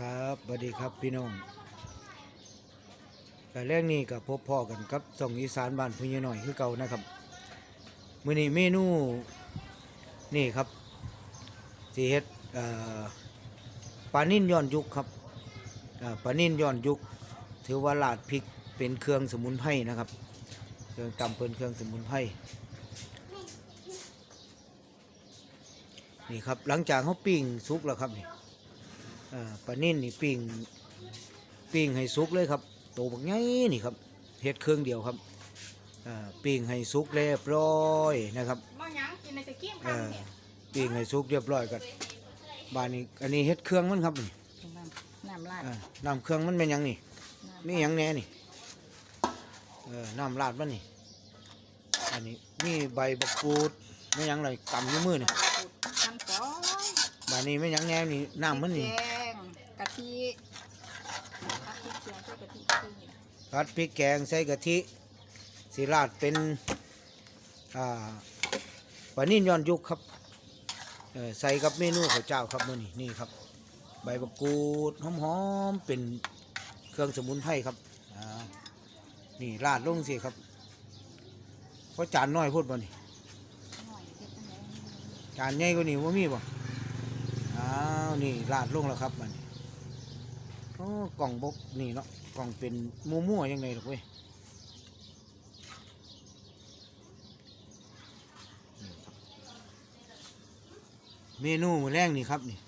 ครับสวัสดีครับพี่น้องแต่แรกนี้กับพบพ่อกันครับส่องอีสานบ้านพุ่ยหน่อยคือเก่านะครับมื้อนี้เมนูนี่ครับสีเฮ็ดปลานิ่นย้อนยุคครับปลานิ่นย้อนยุคถือว่าลาดพริกเป็นเครื่องสมุนไพรนะครับเครื่องตำเป็นเครื่องสมุนไพรนี่ครับหลังจากเขาปิ้งสุกแล้วครับนี่ อ่าปลานิ่นนี่ปิ้งปิ้งให้สุกเลยครับโตบักใหญ่นี่ครับเฮ็ดเครื่องเดียวครับอ่าปิ้งให้สุกเรียบร้อยนะครับบ่หยังกินในตะเกียบเอ่ข้าวอเนี่ยปิ้งให้สุกเรียบร้อยกันบานนี้อันนี้เฮ็ดเครื่องมันครับนี่น้ำราดอ่าน้ำเครื่องมันเป็นหยังนี่มีหยังแหน่นี่เออน้ำราดมันนี่อันนี้มีใบบักกูดไม่หยังเลยกำอยู่มือนี่น้ำซอยบานนี้ไม่หยังแหน่นี่น้ำมันนี่ แกง กะทิผัดพริกเกลือใส่กะทิขึ้นพัดพริกแกงใส่กะทิสีราดเป็นอ่าปลานิ่ย้อนยุคครับเอ่อใส่กับเมนูข้าวเจ้าครับมื้อนี้นี่ครับ ใบมะกรูดหอมๆเป็นเครื่องสมุนไพรครับอ่านี่ราดลงสิครับเพราะจานน้อยพูดบ่นี่หน่อยเผ็ดจังเลยจานใหญ่กว่านี้ว่ามีบ่อ้าวนี่ราดลงแล้วครับมัน อ้กล่องบกนี่เนาะกล่องเป็นมั่วๆยังไงหรอกเว้ยเมนูมือแรกนี่ครับนี่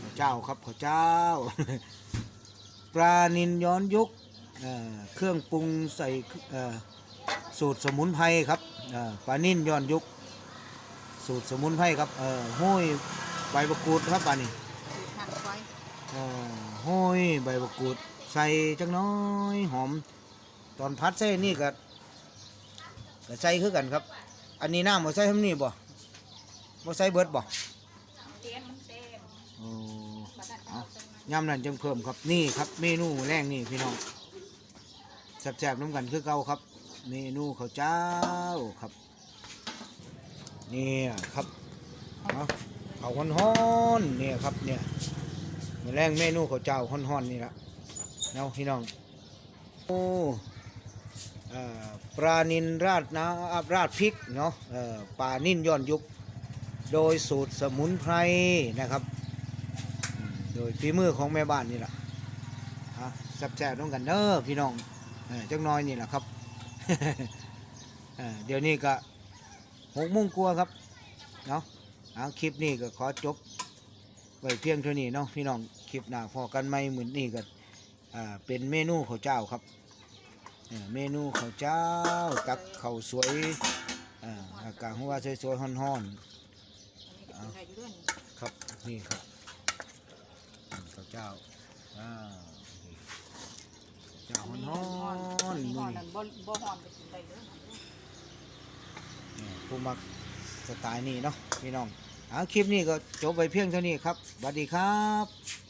ข้าวเจ้าครับข้าวเจ้า ปลานินย้อนยุคเเครื่องปรุงใส่สูตรสมุนไพรครับปลานินย้อนยุคสูตรสมุนไพรครับเอ่อห้อยใบมะกรูดครับปลานี่ สูตรหั่นไว้ เอ่อ ห้อยใบมะกรูดใส่จังน้อยหอม ตอนพัดใส่นี่ก็ก็ใส่คือกันครับ อันนี้น้ำบ่ใส่ทำนี่บ่บ่ใส่เบิดบ่เตียนมันเต็มโอ้บัดนั้นเอาจังนั้นยำนั่นจังเพิ่มครับนี่ครับ เมนูแรกนี่พี่น้องแซ่บๆน้ำกันคือเก่าครับ เมนูข้าวเจ้าครับเนี่ยครับเอาเอาฮ้อนๆเนี่ยครับเนี่ยมื้อ แรงเมนูข้าวเจ้าฮ้อนๆนี่ละเนาะพี่น้องโอ้อ่อปลานินราดน้ำอะราดพริกเนาะอ่อปลานิ่นย้อนยุคโดยสูตรสมุนไพรนะครับ โดยฝีมือของแม่บ้านนี่แหละอะแซ่บๆต้องกันเด้อพี่น้องเจังน้อยนี่แหละครับเดี๋ยวนี้ก็หกโมงกลัวครับเนาะคลิปนี้ก็ขอจบ ไว้เพียงเท่านี้เนาะพี่น้องคลิปหน้าพอกันไหมเหมือนนี่ก็อ่าเป็นเมนูข้าวเจ้าครับเออเมนูข้าวเจ้าตักข้าวสวยอ่าอากาศหัวสวยๆฮ้อนอันนี้ก็กินได้อยู่ด้วยนี่ๆครับนี่ครับข้าวเจ้าอ้าวนี่เจ้าฮ้อนๆนี่นี่ห่อนั่นบ่บ่ห่อนก็กินได้เด้อนี่ผู้มักสไตล์นี้เนาะพี่น้อง เอาคลิปนี้ก็จบไปเพียงเท่านี้ครับสวัสดีครับ